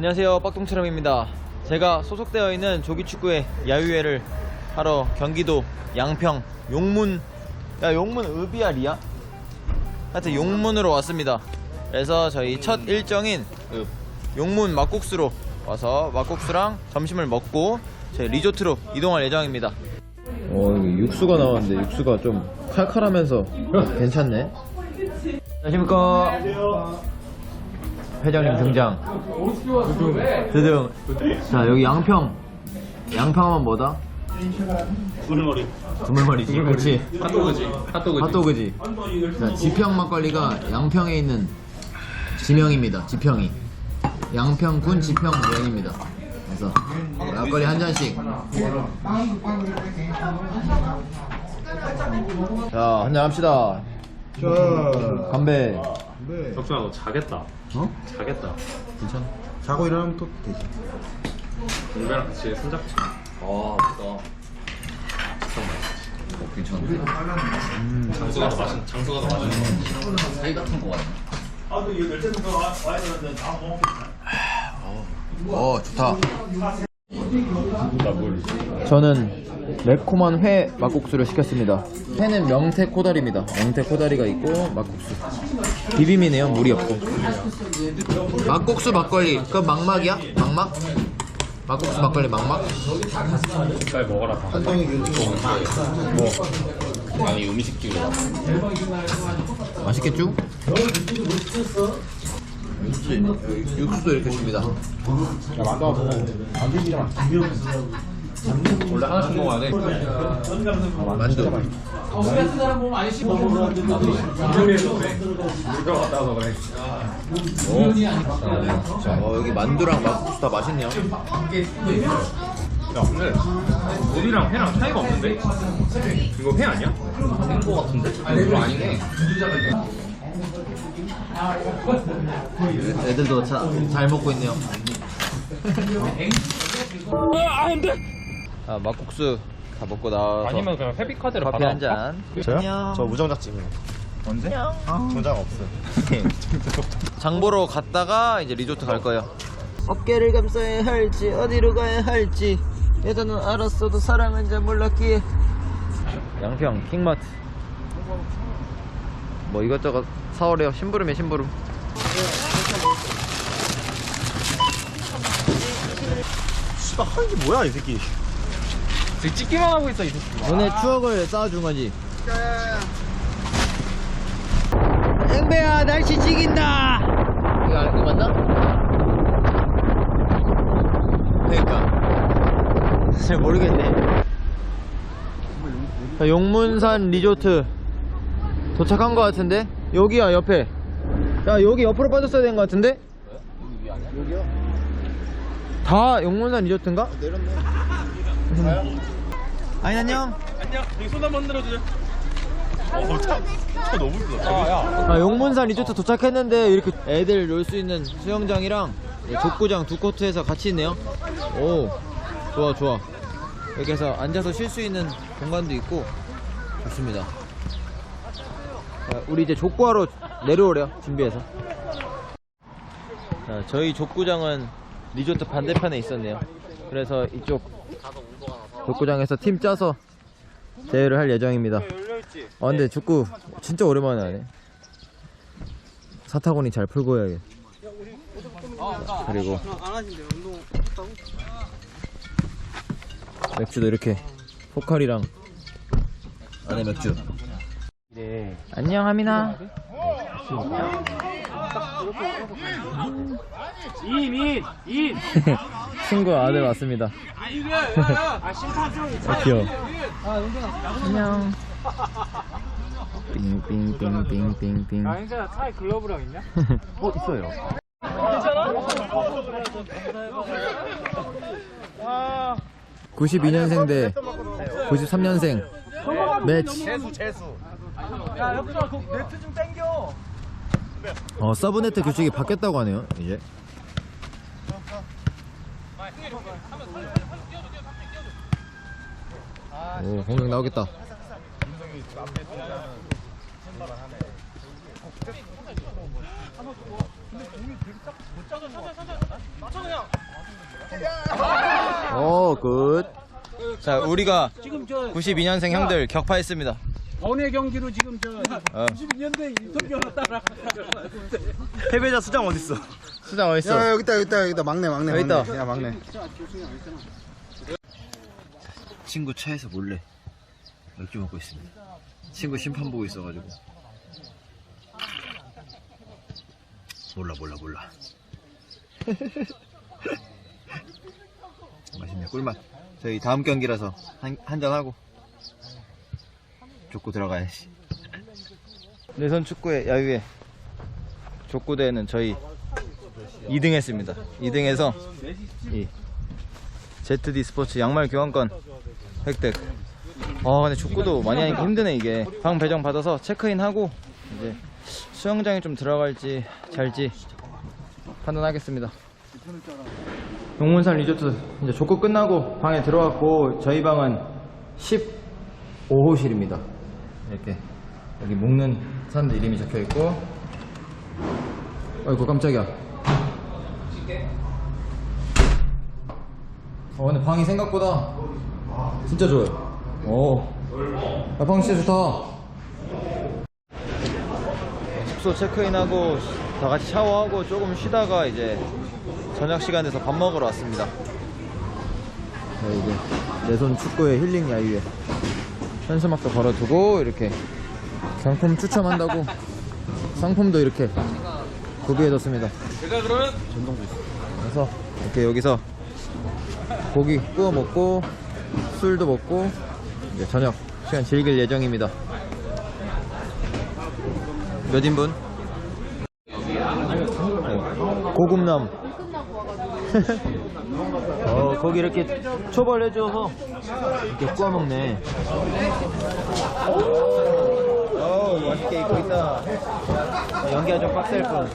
안녕하세요. 빡동처럼입니다. 제가 소속되어 있는 조기축구의 야유회를 하러 경기도 양평 용문 야 용문 읍이야 리야? 하여튼 용문으로 왔습니다. 그래서 저희 첫 일정인 읍. 용문 막국수로 와서 막국수랑 점심을 먹고 저희 리조트로 이동할 예정입니다. 어 육수가 나왔는데 육수가 좀 칼칼하면서 괜찮네. 안녕하십니까 회장님 등장. 드등 자 여기 양평. 양평하면 뭐다? 두물머리. 두물머리지. 그렇지. 핫도그지. 핫도그지. 핫도그지. 자 지평 막걸리가 양평에 있는 지명입니다. 지평이. 양평군 지평 면입니다. 그래서 막걸리 한 잔씩. 자 한 잔 합시다. 건배 덕준아 너 자겠다. 어? 자겠다. 괜찮아. 자고 일어나면 또 되지. 공배랑 같이 손잡지 아 맞다. 어, 괜찮은데? 장수가 더 맛있는 장수가 더 맛있는 사이 같은 거 같네. 어 좋다. 나물 저는 매콤한 회 막국수를 시켰습니다. 회는 명태 코다리입니다. 명태 코다리가 있고 막국수. 비빔이네요. 물이 없고. 막국수 막걸리. 그건 막막이야? 막막? 막국수 막걸리 막막? 빨리 먹어라. 다 한동이 유튜브 아니 음식집이다 맛있겠죠? 육수도 이렇게 줍니다 원래 하나씩 먹어야 돼 만두 우리가 갔다 와서 그래 어, 여기 만두랑 막국수 다 맛있네요 야 근데 물이랑 회랑 차이가 없는데? 이거 회 아니야? 된거 같은데? 아니 이거 아니네 애들도 자, 잘 먹고 있네요 아 막국수 다 먹고 나와서 아니면 그냥 회비카드를 커피 받아 한잔 저요? 저 우정작집이에요. 언제? 정장 없어요. 장보러 갔다가 이제 리조트 갈 거예요. 어깨를 감싸야 할지 어디로 가야 할지 예전은 알았어도 사랑은 잘 몰랐기에 양평 킹마트 뭐 이것저것 사오래요 심부름이야 심부름 씨발 하는 게 뭐야 이 새끼. 지금 찍기만 하고 있어 이 새끼. 너네 추억을 쌓아준 거지? 앵배야 날씨 찍인다. 이거, 이거 맞나? 그러니까. 잘 모르겠네. 자, 용문산 리조트. 도착한 거 같은데? 여기야 옆에. 야 여기 옆으로 빠졌어야 된거 같은데? 여기요? 다 용문산 리조트인가? 내렸네. 아니 안녕 안녕 여기 손 한번 들어 주세요 어 차 차 너무 크다 야야 아, 용문산 리조트 도착했는데 이렇게 애들 놀 수 있는 수영장이랑 이 족구장 두 코트에서 같이 있네요. 오, 좋아 좋아. 이렇게 해서 앉아서 쉴 수 있는 공간도 있고 좋습니다. 자, 우리 이제 족구하러 내려오래요. 준비해서. 자, 저희 족구장은 리조트 반대편에 있었네요. 그래서 이쪽 족구장에서 팀 짜서 대회를 할 예정입니다. 아 근데 축구 진짜 오랜만에 하네. 사타구니 잘 풀고 해야겠 그리고 맥주도 이렇게 포칼이랑 안에 맥주. 안녕 하민아 인인 인 친구 아들 왔습니다. 아, 귀여워. 안녕. 빙빙빙빙빙빙. 괜찮아 차에 글러브랑 있냐? 어 있어요. 아 92년생 대 93년생 매치. 재수 재수. 야 여기서 그 네트 좀 땡겨. 어 서브네트 규칙이 바뀌었다고 하네요 이제 오 공격 나오겠다 오, 굿. 자, 우리가 92년생 형들 격파했습니다. 번외 경기로 지금 저 어. 92년대 인터뷰 하나 따라 패배자 수장 어딨어? 수장 어딨어? 야 여기 있다 여기 있다 여기 있다 막내 막내 여기 막내. 있다. 야 막내 친구 차에서 몰래 맥주 먹고 있습니다. 친구 심판 보고 있어가지고. 몰라 몰라 몰라. 맛있네 꿀맛. 저희 다음 경기라서 한, 한잔 하고 족구 들어가야지. 내선 축구의 야유회 족구대회는 저희 2등 했습니다. 2등 해서 이 ZD 스포츠 양말 교환권 획득. 아 근데 족구도 많이 하니까 힘드네 이게. 방 배정 받아서 체크인 하고 이제 수영장에 좀 들어갈지 잘지 판단하겠습니다. 용문산 리조트 이제 족구 끝나고 방에 들어왔고 저희 방은 15호실입니다. 이렇게 여기 먹는 사람들 이름이 적혀 있고. 아이고 깜짝이야. 어 근데 방이 생각보다 진짜 좋아요. 오. 아, 방 진짜 좋다. 숙소 체크인하고 다 같이 샤워하고 조금 쉬다가 이제 저녁 시간 돼서 밥 먹으러 왔습니다. 네, 이제 내 손 축구의 힐링 야유회 현수막도 걸어두고 이렇게 경품 추첨한다고 상품도 이렇게 구비해뒀습니다. 제가 그러면 전동주 그래서 이렇게 여기서 고기 구워 먹고 술도 먹고 이제 저녁 시간 즐길 예정입니다. 몇 인분? 네. 고급남. 어 거기 이렇게 초벌해줘서 이렇게 구워 먹네. 어 맛있게 익고 있다. 어, 연기가 좀 빡셀 뿐.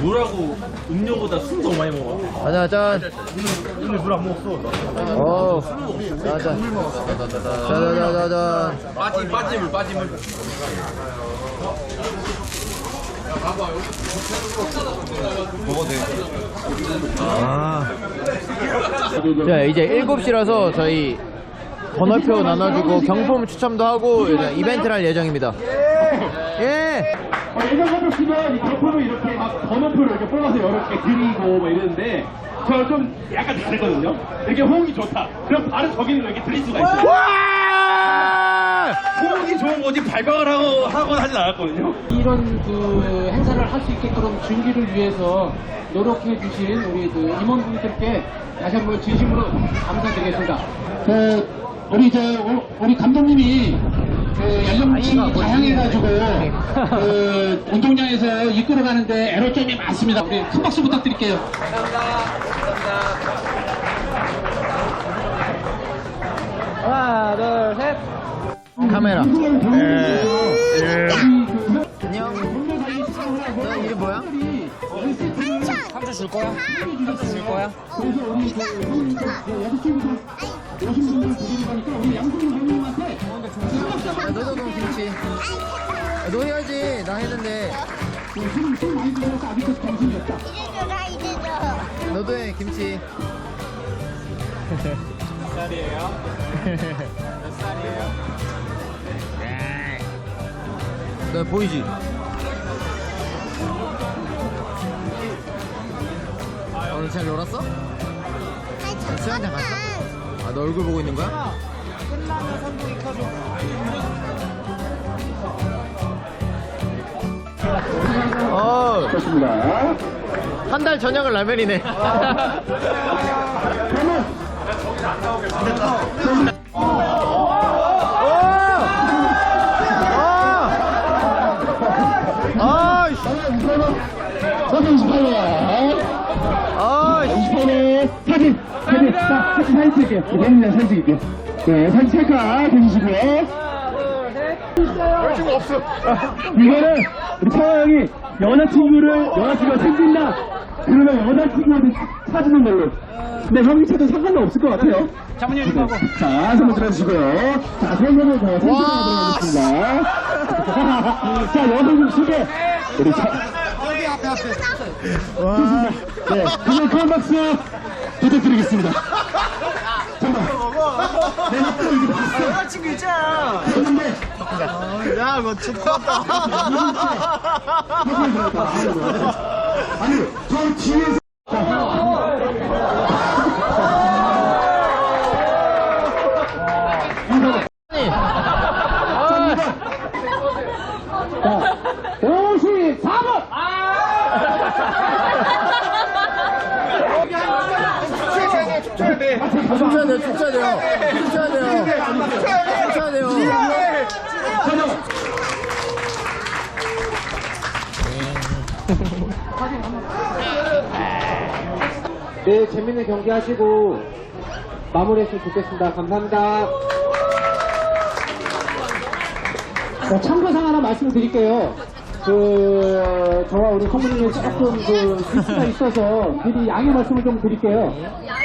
뭐라고 음료보다 술 더 많이 먹어 가자 짠. 오늘 물 안 먹었어 어. 짜잔. 짜자자자잔. 빠지 빠지물 빠지물 아. 자, 이제 7시라서 저희 번호표 나눠주고 경품 추첨도 하고 이벤트를 할 예정입니다. 예! 예전에도 쓰면 이 경품을 이렇게 막 번호표를 이렇게 뽑아서 여러 개 드리고 뭐 이러는데 저 좀 약간 다르거든요 이렇게 호응이 좋다 그럼 바로 저기는 이렇게 드릴 수가 있어요 호응이 좋은 거지 발광을 하고 하고 하진 않았거든요 이런 그 행사를 할 수 있게끔 준비를 위해서 노력해 주신 우리 그 임원분들께 다시 한번 진심으로 감사드리겠습니다. 그 우리 저 우- 우리 감독님이 그 연령층이 다양해가지고 그 운동장에서 이끌어가는데 애로점이 많습니다. 우리 큰 박수 부탁드릴게요. 하나, 둘, 셋. 카메라. 예. 안녕. 너 이름 뭐야? 야, 너도 그럼 김치. 야, 너 해야지. 나 했는데. 너도 해, 김치. 몇 살이에요? 몇 살이에요? 너 보이지? 오늘 잘 놀았어? 수영장 갔어? 아, 너 얼굴 보고 있는 거야? 어. 한달 저녁을 라면이네. 아! 28번. 아! 28번. 사진. 사진. 자, 사진 사진 찍을게요. 네, 사진 찍을게요. 네, 사진 찰까 해주시고요. 이거는 우리 차화 형이 여자친구를 여자친구가 생긴다 그러면 여자친구한테 사- 사주는 걸로 근데 형이 쳐도 상관은 없을 것 같아요 장모님 자 선물 들어주시고요 자 그러면은 저 선수가 들어가겠습니다 자 여성분 소개 우리 자, 네, 그냥 큰 박수 부탁드리겠습니다. 정말. 내가 또 이거 봤어. 친구 있잖아. 그런데 야, 그거 축구다. 아니, 저 뒤에서. 자, 54번! 춤춰야 돼요, 춤춰야 돼요. 춤춰야 돼요. 춤춰야 돼요. 네, 재밌는 경기 하시고 마무리했으면 좋겠습니다. 감사합니다. 자, 참고상 하나 말씀드릴게요. 그, 저와 우리 성우님이 조금 그, 실수가 있어서 미리 양해 말씀을 좀 드릴게요.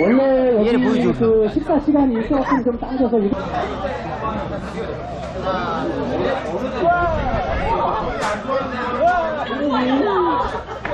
원래 여기 그 식사 시간이 조금 좀 당겨서 이렇게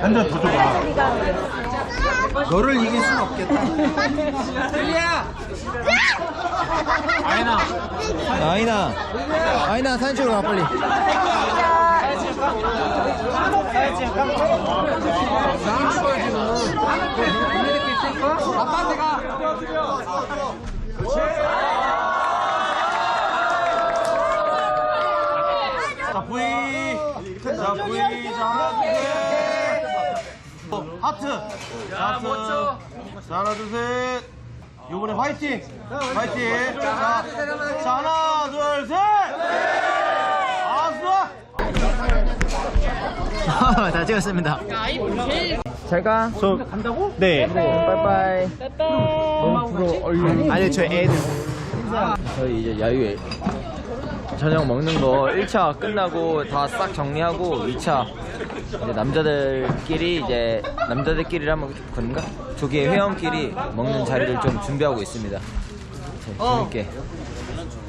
한잔 더 줘봐. 너를 이길 순 없겠다. 아이나. 아이나. 사진 찍으러 가, 빨리. 자 V 자 V 자 하트. 자 멋져. 자 하나 둘셋. 요번에 화이팅. 화이팅. 자, 자 하나 둘셋 아수아. 다 찍었습니다. 잘가 저 간다고? 네. 빠이빠이. 부러워 얼른. 아니, 저 애들. 저희 이제 야유회 저녁 먹는 거 1차 끝나고 다 싹 정리하고 2차 이제 남자들끼리 이제 남자들끼리라면 그런가? 조기의 회원끼리 먹는 자리를 좀 준비하고 있습니다. 자, 재밌게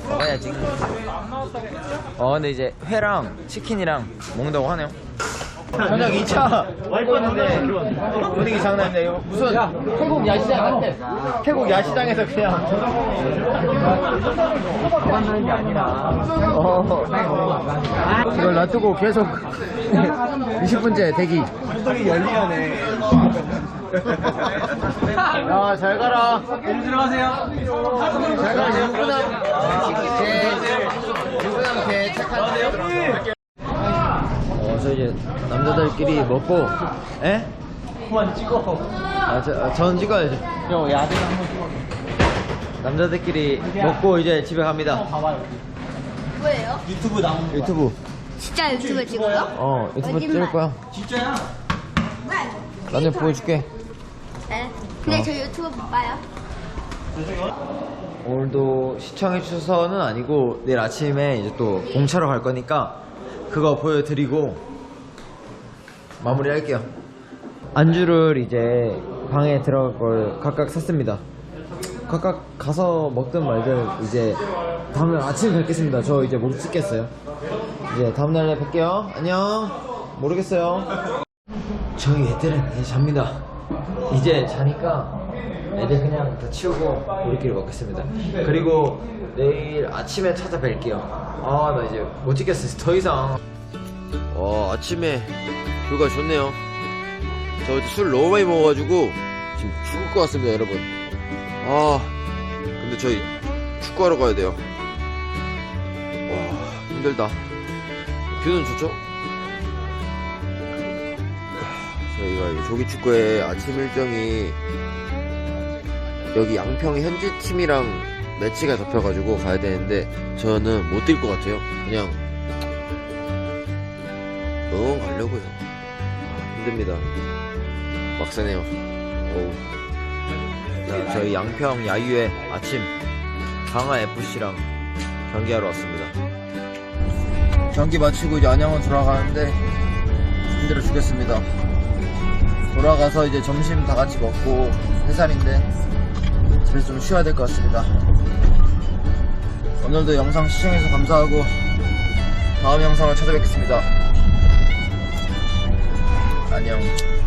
먹어야지. 어 근데 이제 회랑 치킨이랑 먹는다고 하네요. 저녁 2차 먹고 있는데 분위기 장난 아닌데 무슨 태국 야시장 같아. 태국 야시장에서 그냥 만나는 게 아니라 어. 이걸 놔두고 계속 20분째 대기. 갑자기 열리하네. 야, 잘 가라. 들어가세요. 잘 가라, 유부남. 개, 유부남 개 착한 어, 저 이제 남자들끼리 먹고, 에? 그만 찍어. 아, 저, 아, 전 찍어야죠. 형, 야들 한번 찍어. 남자들끼리 먹고 이제 집에 갑니다. 뭐예요? 유튜브. 진짜 유튜브 찍어요? 어, 유튜브 거짓말. 찍을 거야. 나중에 보여줄게. 네. 근데 저 유튜브 못 봐요. 오늘도 시청해주셔서는 아니고, 내일 아침에 이제 또 공차로 갈 거니까, 그거 보여드리고, 마무리 할게요. 안주를 이제 방에 들어갈 걸 각각 샀습니다. 각각 가서 먹든 말든 이제 다음날 아침에 뵙겠습니다. 저 이제 못 찍겠어요. 이제 다음날에 뵐게요. 안녕. 모르겠어요. 저희 애들은 이제 잡니다. 이제 자니까 애들 그냥 다 치우고 우리끼리 먹겠습니다. 그리고 내일 아침에 찾아뵐게요. 아, 나 이제 못 찍겠어. 더 이상. 어, 아침에 뷰가 좋네요. 저 어제 술 너무 많이 먹어가지고 지금 죽을 것 같습니다, 여러분. 아, 근데 저희 축구하러 가야 돼요. 와, 힘들다. 뷰는 좋죠? 저희가 이 조기 축구의 아침 일정이 여기 양평 현지 팀이랑 매치가 잡혀가지고 가야 되는데 저는 못 뛸 것 같아요. 그냥 응원 가려고요. 아, 힘듭니다. 막사네요. 어우. 자, 저희 양평 야유회 아침 강화 FC랑 경기하러 왔습니다. 경기 마치고 이제 안양으로 돌아가는데 힘들어 죽겠습니다. 돌아가서 이제 점심 다 같이 먹고 해산인데 집에서 좀 쉬어야 될 것 같습니다. 오늘도 영상 시청해주셔서 감사하고 다음 영상을 찾아뵙겠습니다. 안녕.